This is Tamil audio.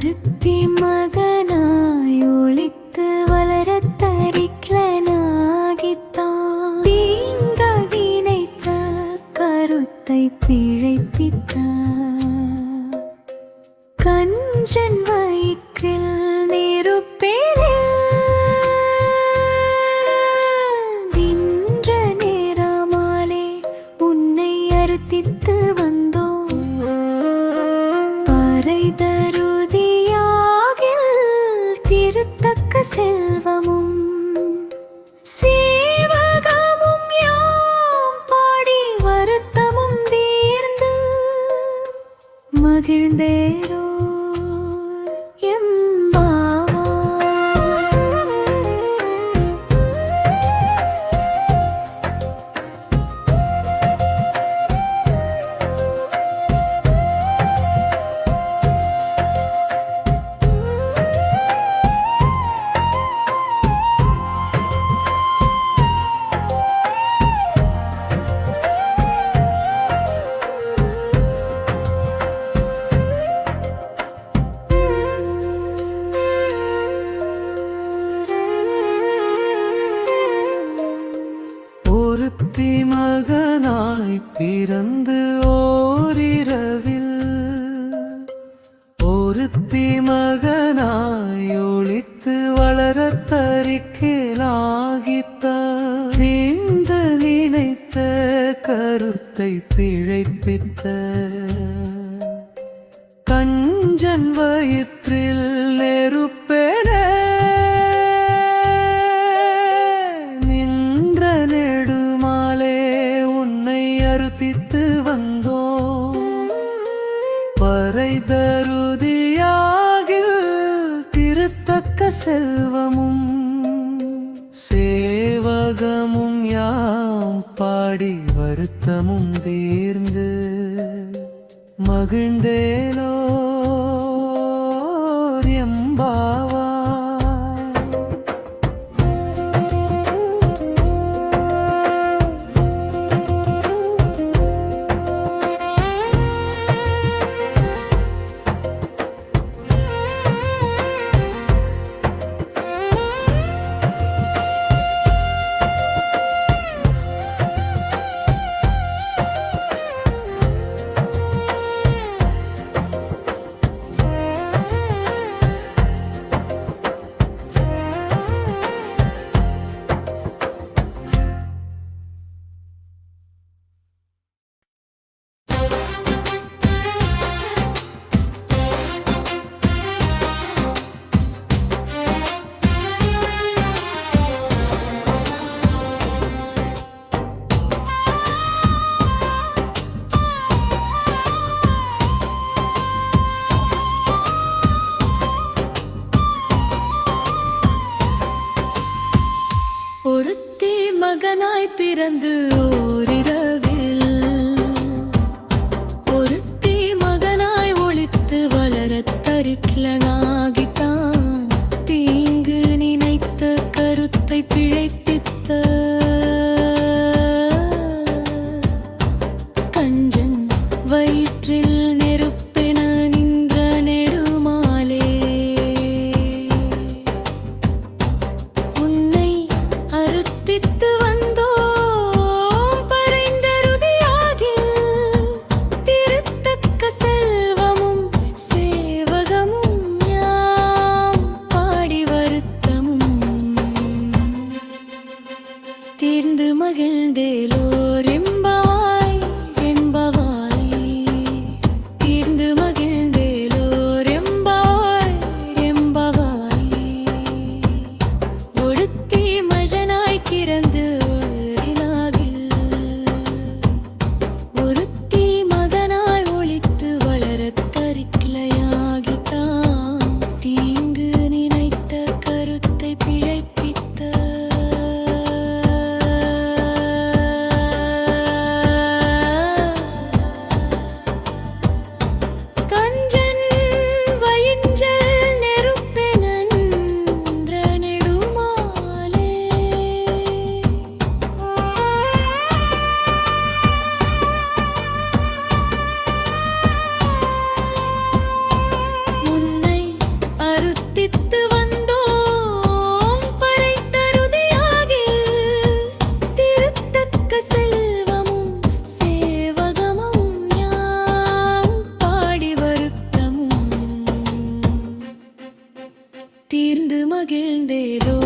ஒருத்தி மகனாய் ஒழித்து வளர தரிக்கலனாகித்தான். தீங்கினைத்த கருத்தை பிழைப்பித்த. கஞ்சன் வயிற்றில் திருத்தக்க செல்வமும் சேவகமும் யாம் பாடி வருத்தமும் தீர்ந்து மகிழ்ந்தேரோ. தீர்ந்த நினைத்த கருத்தை பிழைப்பித்த கஞ்சன் வயிற்றில் நெருப்பென நின்ற நெடுமாலே உன்னை அறுத்தித்து வந்தோம். பறை தருதியாகில் திருத்தக்க செல்வமும் சேவகமும் யாம் பாடி வருத்தமும் தீர்ந்து மகிழ்ந்தேனோ எம்பாவ திறந்து Ori. അകിൽ